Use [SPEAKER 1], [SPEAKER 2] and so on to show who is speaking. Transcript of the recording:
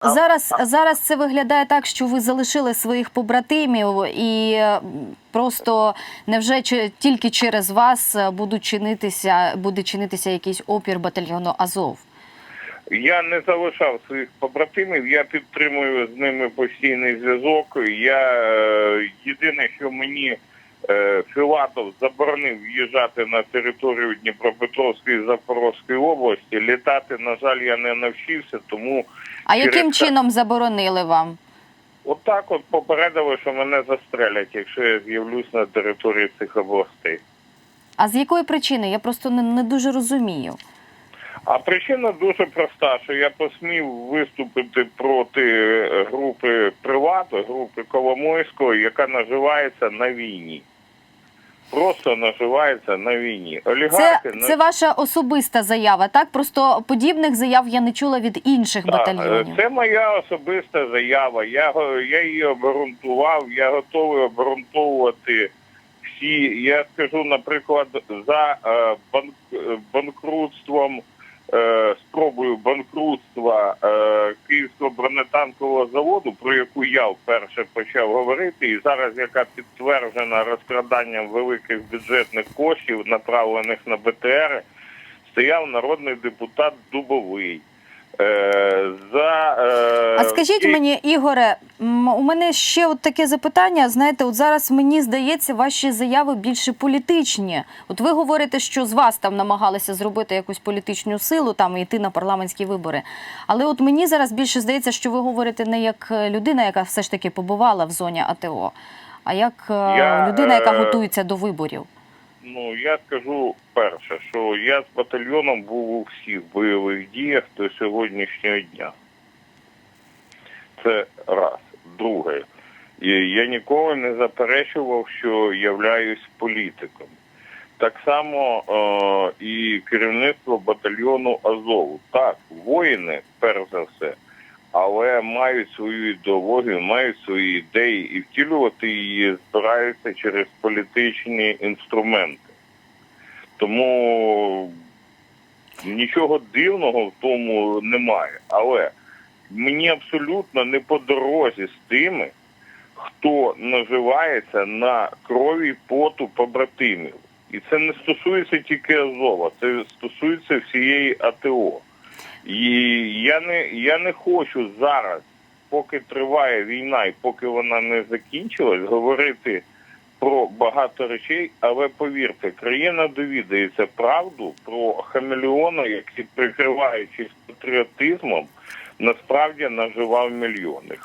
[SPEAKER 1] Зараз, зараз це виглядає так, що ви залишили своїх побратимів, і просто невже тільки через вас е, будуть чинитися, буде чинитися якийсь опір батальйону Азов?
[SPEAKER 2] Я не залишав своїх побратимів, я підтримую з ними постійний зв'язок. Я е, єдине, що мені Філатов заборонив в'їжджати на територію Дніпропетровської і Запорізької області. Літати, на жаль, я не навчився, тому
[SPEAKER 1] А
[SPEAKER 2] Через
[SPEAKER 1] яким
[SPEAKER 2] це-
[SPEAKER 1] чином заборонили вам?
[SPEAKER 2] отак от попередили, що мене застрелять, якщо я з'явлюсь на території цих областей.
[SPEAKER 1] А з якої причини? Я просто не, не дуже розумію.
[SPEAKER 2] А причина дуже проста, що я посмів виступити проти е, групи Приват, групи Коломойського, яка наживається на війні. Просто наживається на війні.
[SPEAKER 1] Це,
[SPEAKER 2] Олігархи на-
[SPEAKER 1] це ваша особиста заява, так? Просто подібних заяв я не чула від інших
[SPEAKER 2] Так,
[SPEAKER 1] батальйонів.
[SPEAKER 2] е, Це моя особиста заява. Я, я її обґрунтував, я готовий обґрунтовувати всі. Я скажу, наприклад, за е, банк, е, банкрутством, спробою банкрутства бронетанкового заводу, про яку я вперше почав говорити, і зараз яка підтверджена розкраданням великих бюджетних коштів, направлених на БТР, стояв народний депутат Дубовий. Е, за, е,
[SPEAKER 1] А скажіть
[SPEAKER 2] і-
[SPEAKER 1] мені, Ігоре, у мене ще от таке запитання. Знаєте, от зараз мені здається, ваші заяви більше політичні. От ви говорите, що з вас там намагалися зробити якусь політичну силу, там і йти на парламентські вибори. Але от мені зараз більше здається, що ви говорите не як е, людина, яка все ж таки побувала в зоні АТО, а як е,
[SPEAKER 2] Я,
[SPEAKER 1] людина, яка
[SPEAKER 2] е,
[SPEAKER 1] готується до виборів.
[SPEAKER 2] Ну, я скажу перше, що я з батальйоном був у всіх бойових діях до сьогоднішнього дня. Це раз. Друге, я ніколи не заперечував, що являюсь політиком. Так само е, і керівництво батальйону Азову. Так, воїни, перш за все, але мають свою ідеологію, мають свої ідеї і втілювати її збираються через політичні інструменти. Тому нічого дивного в тому немає. Але мені абсолютно не по дорозі з тими, хто наживається на крові поту побратимів. І це не стосується тільки Азова, це стосується всієї АТО. І я не, я не хочу зараз, поки триває війна і поки вона не закінчилась, говорити про багато речей, але повірте, країна довідається правду про хамелеона, який, прикриваючись патріотизмом, насправді наживав мільйони.